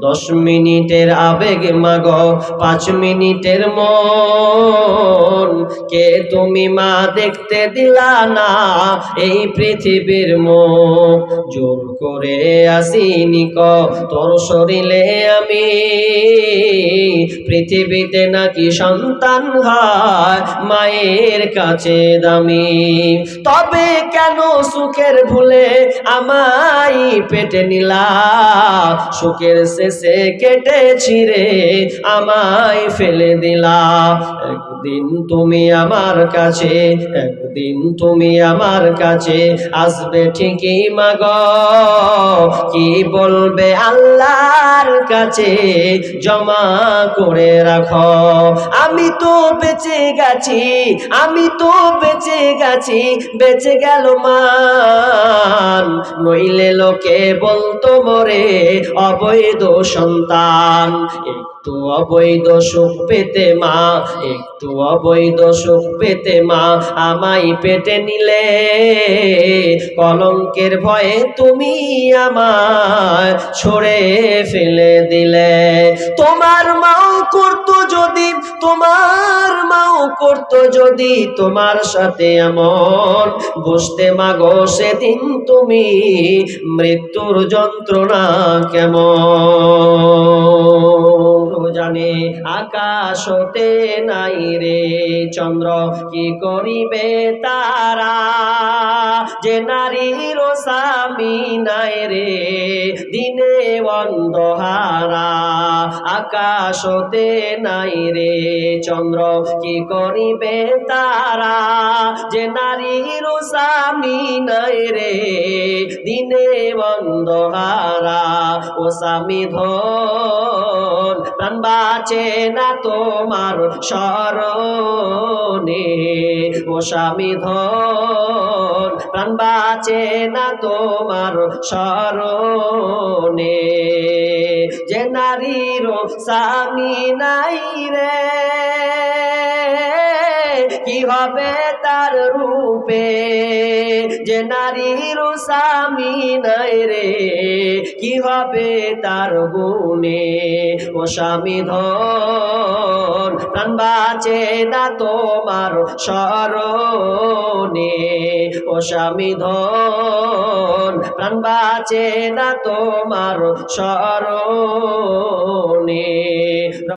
দশ মিনিটের আবেগ মাগ পাঁচ মিনিটের মন। কে তুমি মা দেখতে দিলা না? এই পৃথিবীর মুখ জোর করে আসিনি ক তোর শরীরে আমি। পৃথিবীতে নাকি সন্তান হয়, মায়ের কাছে দামি। তবে কেন সুখের ভুলে আমায় পেটে নিলা? সুখের শেষে কেটে ছিঁড়ে আমায় ফেলে দিলা। একদিন তুমি আমার কাছে, একদিন তুমি আমার কাছে আসবে ঠিকই মাগ। কি বলবে আল্লাহর কাছে? জমা করে রাখো। আমি তো বেঁচে গেছি, আমি তো বেঁচে গেছি, বেঁচে গেল মান। নইলে লোকে বলতো, মরে অবৈধ সন্তান, একটু অবৈধ সুখ পেতে মা, একটু অবৈধ সুখ পেতে মা আমায় পেটে নিলে। কলঙ্কের ভয়ে তুমি আমার ছড়ে ফেলে দিলে। তোমার মাও করতো যদি, তোমার মাও করতো যদি, তোমার সাথে এমন বসতে মাগো সেদিন তুমি মৃত্যুর যন্ত্রণা কেমন? জানে আকাশ হতে নাই রে। চন্দ্র কি করিবে তারা? যে নারীর স্বামী নাই রে, দিনে অন্ধহারা। আকাশ হতে নাই রে, চন্দ্র কি করিবে তারা? যে নারীর স্বামী নাই রে, দিনে অন্ধহারা। ও স্বামী ধন বাঁচে না তোমার স্মরণে। ও স্বামী ধন, প্রাণ বাঁচে না তোমার স্মরণে। যে নারীর স্বামী নাই রে। কি হবে তার রূপে? যে নারীর স্বামী নাই রে, কি হবে তার গুণে? ও স্বামী ধন, প্রাণ বাঁচে না তোমার স্মরণে। ও স্বামী ধন, প্রাণ বাঁচে না তোমার স্মরণে।